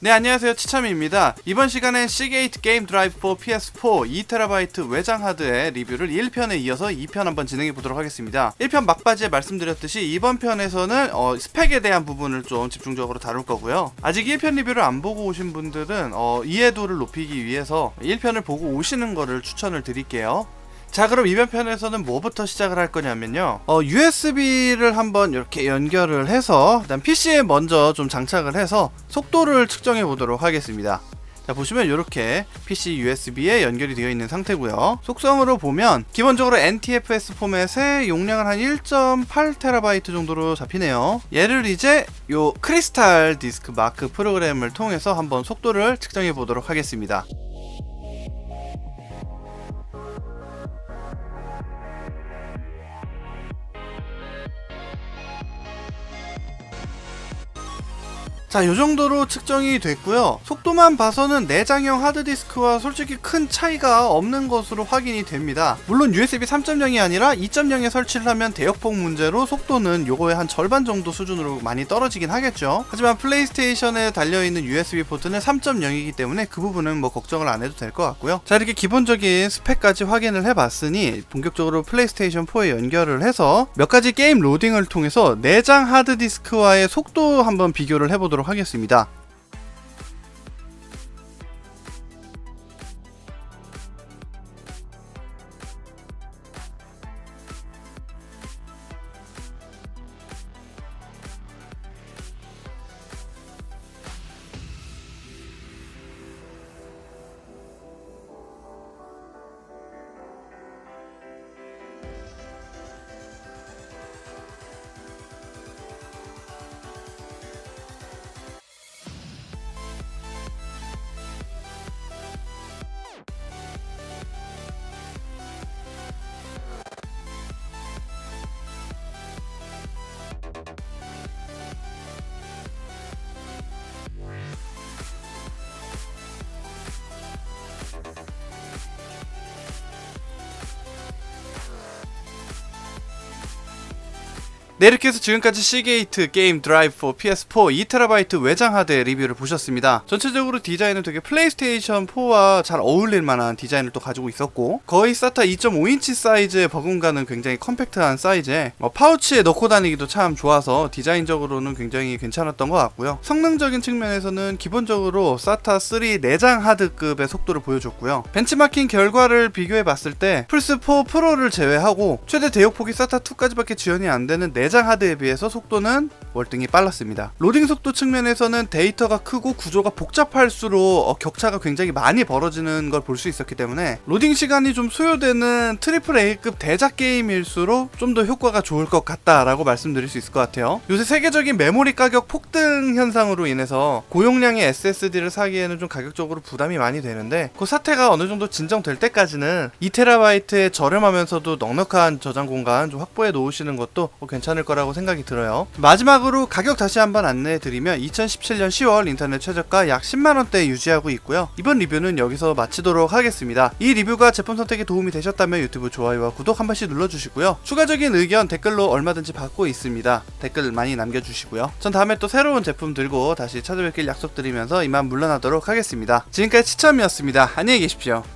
네 안녕하세요. 치참입니다. 이번 시간엔 시게이트 게임 드라이브 4 PS4 2TB 외장 하드의 리뷰를 1편에 이어서 2편 한번 진행해 보도록 하겠습니다. 1편 막바지에 말씀드렸듯이 이번 편에서는 어, 스펙에 대한 부분을 좀 집중적으로 다룰 거고요. 아직 1편 리뷰를 안 보고 오신 분들은 어, 이해도를 높이기 위해서 1편을 보고 오시는 거를 추천을 드릴게요 자 그럼 이번 편에서는 뭐부터 시작을 할 거냐면요. 어, USB를 한번 이렇게 연결을 해서 일단 PC에 먼저 좀 장착을 해서 속도를 측정해 보도록 하겠습니다. 자 보시면 이렇게 PC USB에 연결이 되어 있는 상태고요. 속성으로 보면 기본적으로 NTFS 포맷에 용량을 한 1.8TB 정도로 잡히네요. 얘를 이제 요 크리스탈 디스크 마크 프로그램을 통해서 한번 속도를 측정해 보도록 하겠습니다 자, 요 정도로 측정이 됐고요. 속도만 봐서는 내장형 하드디스크와 솔직히 큰 차이가 없는 것으로 확인이 됩니다. 물론 USB 3.0이 아니라 2.0에 설치를 하면 대역폭 문제로 속도는 요거의 한 절반 정도 수준으로 많이 떨어지긴 하겠죠. 하지만 플레이스테이션에 달려있는 USB 포트는 3.0이기 때문에 그 부분은 뭐 걱정을 안 해도 될 것 같고요. 자, 이렇게 기본적인 스펙까지 확인을 해봤으니 본격적으로 플레이스테이션 4에 연결을 해서 몇 가지 게임 로딩을 통해서 내장 하드디스크와의 속도 한번 비교를 해보도록 하겠습니다. 네 이렇게 해서 지금까지 시게이트 게임 드라이브 4 PS4 2TB 외장 하드의 리뷰를 보셨습니다. 전체적으로 디자인은 되게 플레이스테이션 4와 잘 어울릴 만한 디자인을 또 가지고 있었고 거의 SATA 2.5인치 사이즈에 버금가는 굉장히 컴팩트한 사이즈에 어, 파우치에 넣고 다니기도 참 좋아서 디자인적으로는 굉장히 괜찮았던 것 같고요. 성능적인 측면에서는 기본적으로 SATA 3 내장 하드급의 속도를 보여줬고요. 벤치마킹 결과를 비교해 봤을 때 플스4 프로를 제외하고 최대 대역폭이 SATA 2까지밖에 지원이 안 되는 내장 하드에 비해서 속도는 월등히 빨랐습니다. 로딩 속도 측면에서는 데이터가 크고 구조가 복잡할수록 어, 격차가 굉장히 많이 벌어지는 걸 볼 수 있었기 때문에 로딩 시간이 좀 소요되는 트리플 A급 대작 게임일수록 좀 더 효과가 좋을 것 같다라고 말씀드릴 수 있을 것 같아요. 요새 세계적인 메모리 가격 폭등 현상으로 인해서 고용량의 SSD를 사기에는 좀 가격적으로 부담이 많이 되는데 그 사태가 어느 정도 진정될 때까지는 2TB의 저렴하면서도 넉넉한 저장 공간 좀 확보해 놓으시는 것도 뭐 괜찮을 거라고 생각이 들어요. 마지막으로 가격 다시 한번 안내해 드리면 2017년 10월 인터넷 최저가 약 10만 원대 유지하고 있고요. 이번 리뷰는 여기서 마치도록 하겠습니다. 이 리뷰가 제품 선택에 도움이 되셨다면 유튜브 좋아요와 구독 한 번씩 눌러 주시고요. 추가적인 의견 댓글로 얼마든지 받고 있습니다. 댓글 많이 남겨 주시고요. 전 다음에 또 새로운 제품 들고 다시 찾아뵙길 약속드리면서 이만 물러나도록 하겠습니다. 지금까지 치참이었습니다. 안녕히 계십시오.